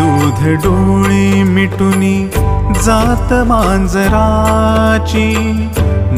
दूध डोळे मिटुनी जात मांजराची.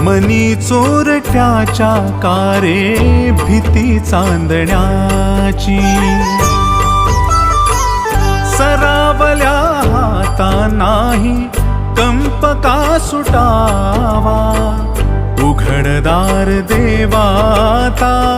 मनी चोरट्याच्या कारे भीती चांदण्याची. सरावल्या हाता नाही कंप का सुटावा? उघडदार देवाता